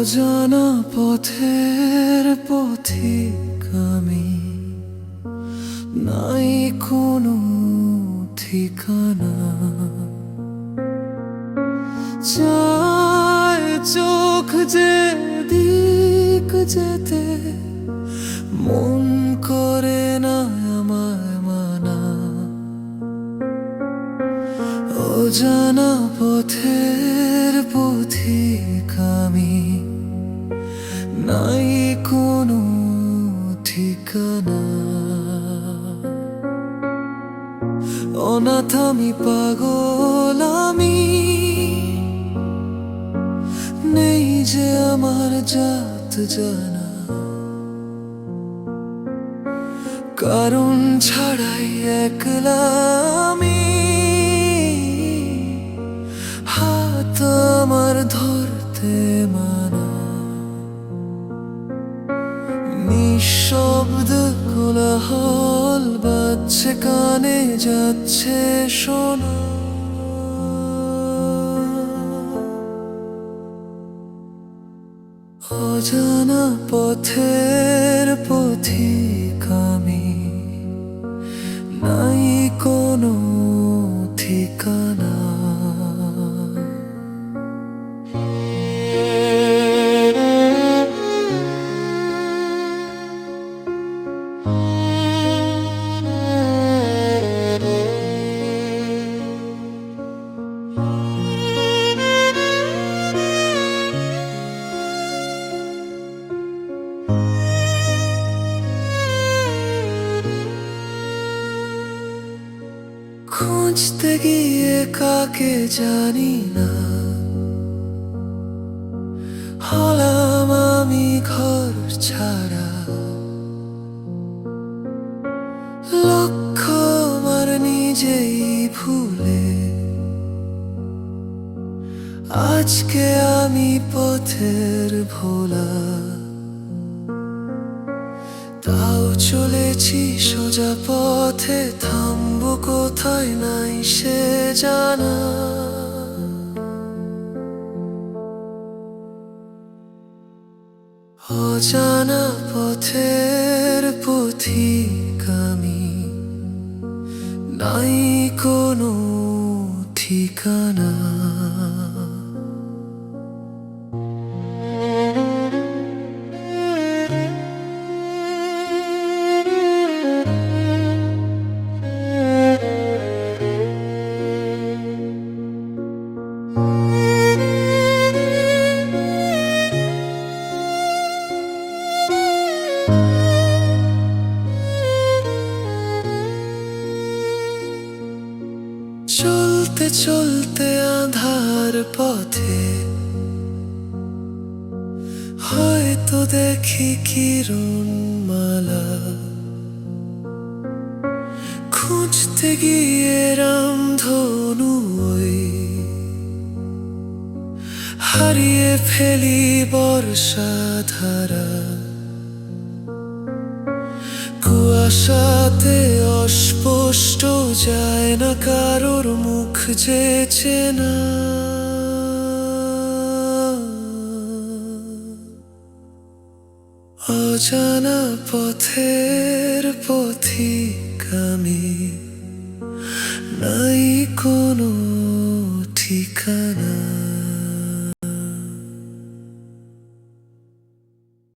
অজানা পথের পথিক আমি। নাই কোনো ঠিকানা। চায় চোখ যে দিক যেতে, মন করে না আমায় মানা। অজানা অনাথ আমি পাগল আমি। নেই যে আমার জাত জানা। কারণ ছাড়াই একলা আমি। হাত আমার ধরতে বাজছে কানে যাচ্ছে শোনা। অজানা পথের পথিক খুঁজতে গিয়ে কাকে জানি না। হলাম আমি ঘর ছাড়া। লক্ষ্য আমার নিজেই ভুলে। আজকে আমি পথের ভোলা। তাও চলেছি সোজা পথে থামবো কোথায় নাই সে জানা। অজানা পথের পথিক চলতে চলতে আধার পথে। হয়তো দেখি কিরণ মালা খুঁজতে গিয়ে রামধনু হারিয়ে ফেলি বর্ষা ধারা কুয়াশাতে অস্পষ্ট যায় না, কারোর মুখ যে চেনা অজানা পথের পথিক আমি, নাই কোনো ঠিকানা।